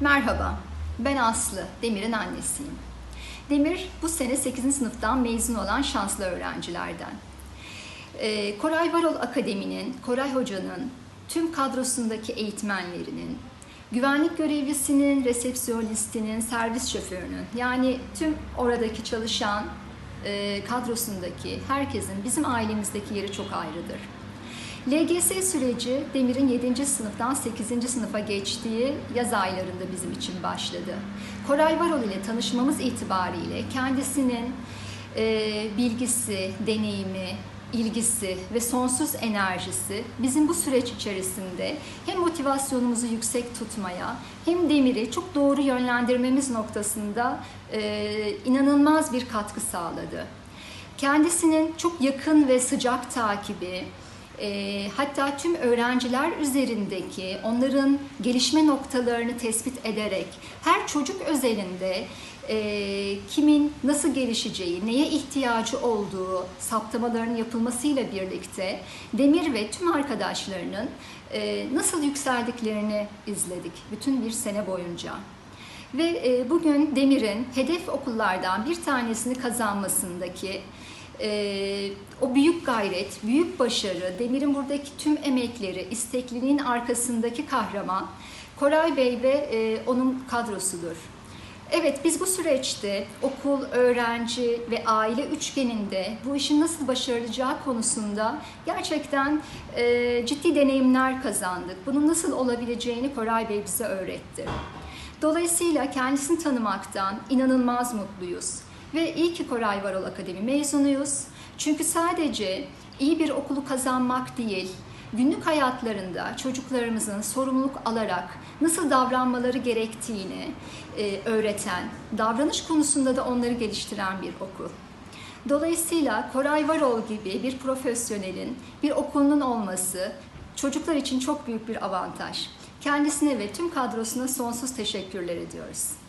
Merhaba, ben Aslı, Demir'in annesiyim. Demir bu sene 8. sınıftan mezun olan şanslı öğrencilerden. Ee, Koray Varol Akademi'nin, Koray Hoca'nın, tüm kadrosundaki eğitmenlerinin, güvenlik görevlisinin, resepsiyonistinin, servis şoförünün yani tüm oradaki çalışan e, kadrosundaki herkesin bizim ailemizdeki yeri çok ayrıdır. LGS süreci Demir'in 7. sınıftan 8. sınıfa geçtiği yaz aylarında bizim için başladı. Koray Varol ile tanışmamız itibariyle kendisinin e, bilgisi, deneyimi, ilgisi ve sonsuz enerjisi bizim bu süreç içerisinde hem motivasyonumuzu yüksek tutmaya hem Demir'i çok doğru yönlendirmemiz noktasında e, inanılmaz bir katkı sağladı. Kendisinin çok yakın ve sıcak takibi, e, hatta tüm öğrenciler üzerindeki onların gelişme noktalarını tespit ederek her çocuk özelinde e, kimin nasıl gelişeceği, neye ihtiyacı olduğu saptamaların yapılmasıyla birlikte Demir ve tüm arkadaşlarının e, nasıl yükseldiklerini izledik bütün bir sene boyunca. Ve e, bugün Demir'in hedef okullardan bir tanesini kazanmasındaki e, o büyük gayret, büyük başarı, Demir'in buradaki tüm emekleri, istekliliğin arkasındaki kahraman Koray Bey ve e, onun kadrosudur. Evet biz bu süreçte okul, öğrenci ve aile üçgeninde bu işin nasıl başarılacağı konusunda gerçekten e, ciddi deneyimler kazandık. Bunun nasıl olabileceğini Koray Bey bize öğretti. Dolayısıyla kendisini tanımaktan inanılmaz mutluyuz. Ve iyi ki Koray Varol Akademi mezunuyuz. Çünkü sadece iyi bir okulu kazanmak değil, günlük hayatlarında çocuklarımızın sorumluluk alarak nasıl davranmaları gerektiğini e, öğreten, davranış konusunda da onları geliştiren bir okul. Dolayısıyla Koray Varol gibi bir profesyonelin bir okulunun olması çocuklar için çok büyük bir avantaj. Kendisine ve tüm kadrosuna sonsuz teşekkürler ediyoruz.